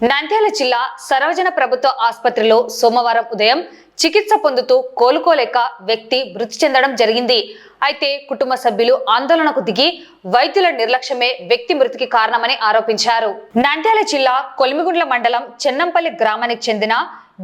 నంద్యాల జిల్లా సర్వజన ప్రభుత్వ ఆసుపత్రిలో సోమవారం ఉదయం చికిత్స పొందుతూ కోలుకోలేక వ్యక్తి మృతి చెందడం జరిగింది. అయితే కుటుంబ సభ్యులు ఆందోళనకు దిగి వైద్యుల నిర్లక్ష్యమే వ్యక్తి మృతికి కారణమని ఆరోపించారు. నంద్యాల జిల్లా కొలిమిగుండ్ల మండలం చెన్నంపల్లి గ్రామానికి చెందిన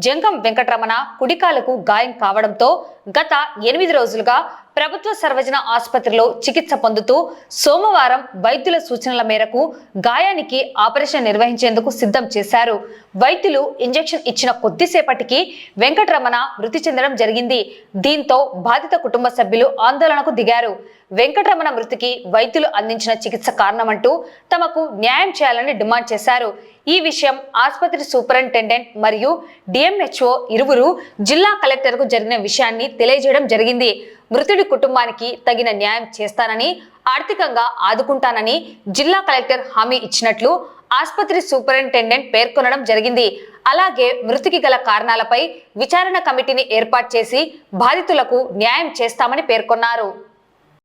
జంగం వెంకటరమణ కుడికాలకు గాయం కావడంతో గత ఎనిమిది రోజులుగా ప్రభుత్వ సర్వజన ఆసుపత్రిలో చికిత్స పొందుతూ సోమవారం వైద్యుల సూచనల మేరకు గాయానికి ఆపరేషన్ నిర్వహించేందుకు సిద్ధం చేశారు. వైద్యులు ఇంజెక్షన్ ఇచ్చిన కొద్దిసేపటికి వెంకటరమణ మృతి చెందడం జరిగింది. దీంతో బాధిత కుటుంబ సభ్యులు ఆందోళనకు దిగారు. వెంకటరమణ మృతికి వైద్యులు అందించిన చికిత్స కారణమంటూ తమకు న్యాయం చేయాలని డిమాండ్ చేశారు. ఈ విషయం ఆసుపత్రి సూపరింటెండెంట్ మరియు డిఎంహెచ్ఓ ఇరువురు జిల్లా కలెక్టర్కు జరిగిన విషయాన్ని తెలియజేయడం జరిగింది. మృతుడి కుటుంబానికి తగిన న్యాయం చేస్తానని ఆర్థికంగా ఆదుకుంటానని జిల్లా కలెక్టర్ హామీ ఇచ్చినట్లు ఆసుపత్రి సూపరింటెండెంట్ పేర్కొనడం జరిగింది. అలాగే మృతికి గల కారణాలపై విచారణ కమిటీని ఏర్పాటు చేసి బాధితులకు న్యాయం చేస్తామని పేర్కొన్నారు.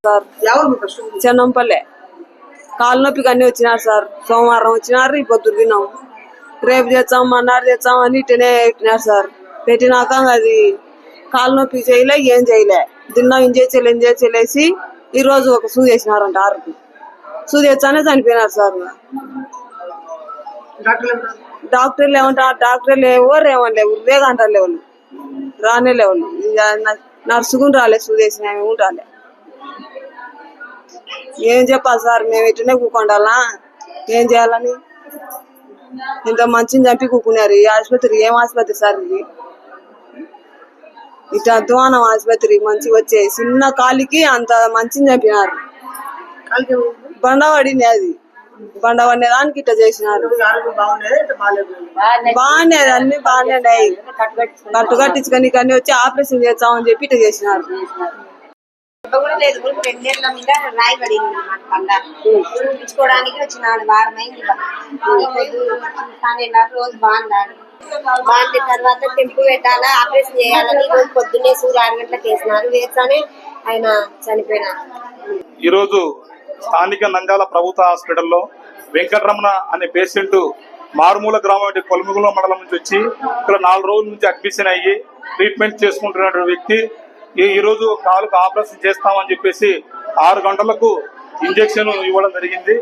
సార్ చెన్నంపల్లె. కాలు అన్ని వచ్చినారు సార్. సోమవారం వచ్చినారు ఈ పొద్దు తిన్నాం రేపు తెచ్చాం మన్నాడు తెచ్చాం అని ఇట్టనే పెట్టినారు సార్. పెట్టినాక అది కాలు నొప్పి చేయలే ఏం చేయలే. తిన్నాం ఇంజెక్షన్లు ఇంజెక్షన్లు వేసి ఈ రోజు ఒక సూది వేసినారంట ఆరుకు. సూది వేస్తానే చనిపోయినారు సార్. డాక్టర్లు ఏమంటారు? డాక్టర్లు ఎవరు ఏమనలేవు ఉర్వేగా అంటారు లేవు. రానే లేవు ఇక న- నర్సు కూడా రాలే సూది వేసిన ఆమె కూడా రాలే. ఏం చెప్పాలి సార్? మేము ఇటునే కూకుండాలా? ఏం చేయాలని? ఇంత మంచిని చంపి కూకున్నారు. ఈ ఆసుపత్రి ఏం ఆసుపత్రి సార్ ఇది? ఇట్లా అధ్వానం ఆసుపత్రి మంచి వచ్చే చిన్న కాలికి అంత మంచిని చంపినారు బండవాడింది అది. బండవాడిన దానికి ఇట్లా చేసినారు. బాగున్నాయి అన్ని బాగున్నాయి కట్టు కట్టించుకొని కానీ వచ్చి ఆపరేషన్ చేస్తామని చెప్పి ఇట్లా చేసినారు. రెండేళ్ళ మీద రాయి పడింది అన్నమాట పండ చూపించుకోవడానికి వచ్చినాడు. వారం అయింది ఇక. ఈ పొద్దు పన్నెండు రోజు బాగున్నాడు. బాగుంది తర్వాత టెంపు పెట్టాలా ఆపరేషన్ చేయాలని రోజు పొద్దున్నే సూర్య ఆరు గంటలకు వేసినారు వేస్తానే ఆయన చనిపోయినారు. ఈరోజు స్థానిక నంద్యాల ప్రభుత్వ హాస్పిటల్లో వెంకటరమణ అనే పేషెంట్ మారుమూల గ్రామం కొలమిగుల మండలం నుంచి వచ్చి ఇక్కడ నాలుగు రోజుల నుంచి అడ్మిషన్ అయ్యి ట్రీట్మెంట్ చేసుకుంటున్న వ్యక్తి. ఈరోజు కాలుకు ఆపరేషన్ చేస్తామని చెప్పేసి ఆరు గంటలకు ఇంజెక్షన్ ఇవ్వడం జరిగింది.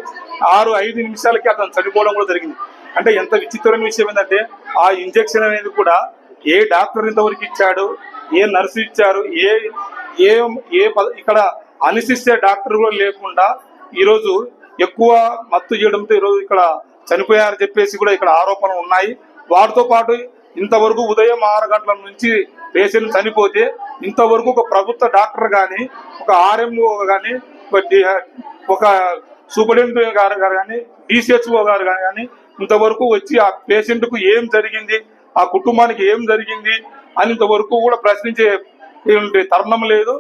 ఆరు ఐదు నిమిషాలకి అతను చనిపోవడం కూడా జరిగింది. అంటే ఎంత విచిత్రమైన విషయం ఏంటంటే ఆ ఇంజెక్షన్ అనేది కూడా ఏ డాక్టర్ ఇంతవరకు ఇచ్చాడు ఏ నర్సు ఇచ్చారు ఏ ఏ ఏ పద- ఇక్కడ అనిసిస్తే డాక్టర్ కూడా లేకుండా ఈరోజు ఎక్కువ మత్తు చేయడంతో ఈరోజు ఇక్కడ చనిపోయారని చెప్పేసి కూడా ఇక్కడ ఆరోపణలు ఉన్నాయి. వారితో పాటు ఇంతవరకు ఉదయం ఆరు గంటల నుంచి పేషెంట్ చనిపోతే ఇంతవరకు ఒక ప్రభుత్వ డాక్టర్ కానీ ఒక ఆర్ఎంఓ కానీ ఒక ఒక సూపరింటెండెంట్ గారు గారు కానీ డిసిహెచ్ఓ గారు కానీ ఇంతవరకు వచ్చి ఆ పేషెంట్కు ఏం జరిగింది ఆ కుటుంబానికి ఏం జరిగింది అని ఇంతవరకు కూడా ప్రశ్నించే తరుణం లేదు.